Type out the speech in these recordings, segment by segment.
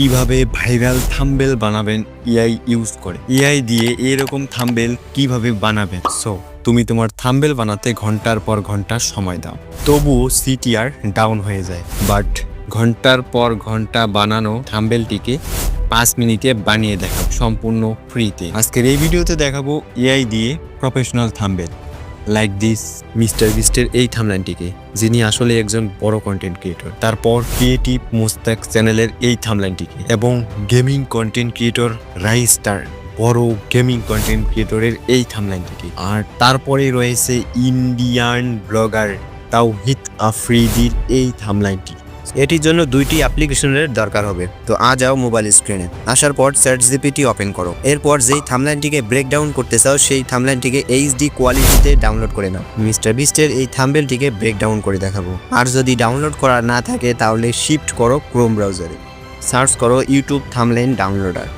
কীভাবে viral thumbnail বানাবেন AI use করে। এআই দিয়ে এরকম থাম্বেল কীভাবে বানাবেন? সো তুমি তোমার থাম্বেল বানাতে ঘণ্টার পর ঘণ্টা সময় দাও। তবুও সিটিআর ডাউন হয়ে যায়। বাট ঘণ্টার পর ঘণ্টা বানানো থাম্বেলটিকে পাঁচ মিনিটে বানিয়ে দেখাবো সম্পূর্ণ ফ্রিতে আজকের এই ভিডিওতে দেখাবো এআই দিয়ে professional thumbnail. Like this mister বিস্টের এই থামলাইনটিকে যিনি আসলে একজন বড় কন্টেন্ট ক্রিয়েটর তারপর ক্রিয়েটিভ মুস্তাক চ্যানেলের এই থামলাইনটিকে এবং গেমিং কন্টেন্ট ক্রিয়েটর রাইস্টার বড় গেমিং কন্টেন্ট ক্রিয়েটরের এই থামলাইনটিকে আর তারপরে রয়েছে ইন্ডিয়ান ব্লগার তাওহিদ আফ্রিদির এই থামলাইনটি এটির জন্য দুইটি অ্যাপ্লিকেশনের দরকার হবে। তো আ যাও মোবাইল স্ক্রিনে। আসার পর চ্যাট জিপিটি ওপেন করো। এরপর যেই থামলাইনটিকে ব্রেকডাউন করতে চাও, সেই থামলাইনটিকে এইচডি কোয়ালিটিতে ডাউনলোড করে নাও। মিস্টার বিস্টের এই থাম্বেলটিকে ব্রেকডাউন করে দেখাবো। আর যদি ডাউনলোড করা না থাকে, তাহলে শিফট করো ক্রোম ব্রাউজারে। সার্চ করো ইউটিউব থামলাইন ডাউনলোডার।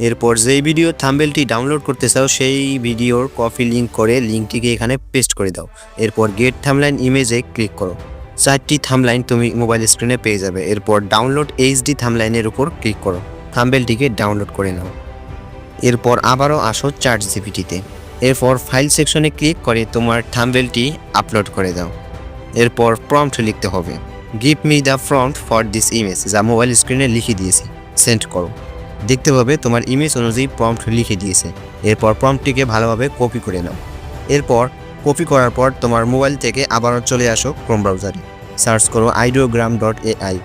এরপর যেই ভিডিও থাম্বেলটি ডাউনলোড করতে চাও, সেই ভিডিওর কপি লিঙ্ক করে লিঙ্কটিকে এখানে পেস্ট করে দাও। এরপর গেট থামলাইন ইমেজে ক্লিক করো। চারটি থামলাইন তুমি মোবাইল স্ক্রিনে পেয়ে যাবে। এরপর ডাউনলোড এইচডি থামলাইনের উপর ক্লিক করো। থাম্বেলটিকে ডাউনলোড করে নাও। এরপর আবারও আসো চার্ট জিপিটিতে এরপর ফাইল সেকশনে ক্লিক করে তোমার থাম্বেলটি আপলোড করে দাও। এরপর প্রম্পট লিখতে হবে। Give me the prompt for this image যা মোবাইল স্ক্রিনে লিখে দিয়েছি। সেন্ড করো। দেখতে পাবে তোমার ইমেজ অনুযায়ী প্রম্পট লিখে দিয়েছে। এরপর প্রম্পটটিকে ভালোভাবে কপি করে নাও। এরপর কপি করার পর তোমার মোবাইল থেকে আবারও চলে আসো ক্রোম ব্রাউজারে সার্চ করো আইডিওগ্রাম ডট এআই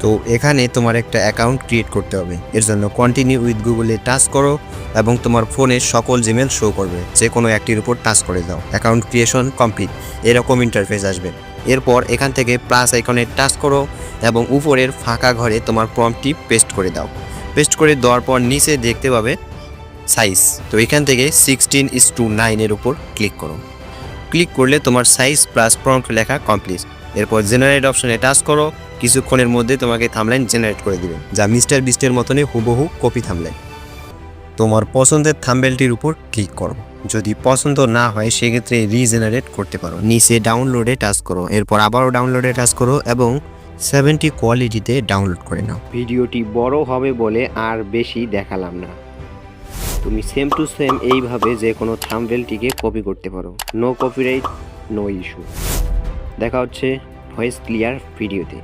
তো এখানে তোমার একটা অ্যাকাউন্ট ক্রিয়েট করতে হবে। এর জন্য কন্টিনিউ উইথ গুগলে টাচ করো এবং তোমার ফোনে সকল জিমেল শো করবে। যে কোনো একটির উপর টাচ করে দাও। অ্যাকাউন্ট ক্রিয়েশন কমপ্লিট এরকম ইন্টারফেস আসবে। এরপর এখান থেকে প্লাস আইকনে টাচ করো এবং উপরের ফাঁকা ঘরে তোমার প্রম্পটটি পেস্ট করে দাও। পেস্ট করে দেওয়ার পর নিচে দেখতে পাবে সাইজ তো এখান থেকে সিক্সটিন ইস টু নাইনের উপর ক্লিক করো। ক্লিক করলে তোমার সাইজ প্লাস প্রম্পট লেখা কমপ্লিট এরপর জেনারেট অপশনে টাচ করো, কিছুক্ষণের মধ্যে তোমাকে থামলাইন জেনারেট করে দিবে, যা মিস্টার বিস্টের মতনই হুবহু কপি থামলাইন তোমার পছন্দের থাম্বেলটির উপর ক্লিক করো। যদি পছন্দ না হয়, সেক্ষেত্রে রিজেনারেট করতে পারো। নিচে ডাউনলোডে টাচ করো, এরপর আবারও ডাউনলোডে টাচ করো এবং সেভেন্টি কোয়ালিটিতে ডাউনলোড করে নাও। ভিডিওটি বড় হবে বলে আর বেশি দেখালাম না। তুমি সেম টু সেম এইভাবে যে কোনো থামভেলটিকে কপি করতে পারো। নো কপিরাইট নো ইস্যু দেখা হচ্ছে ভয়েস ক্লিয়ার ভিডিওতে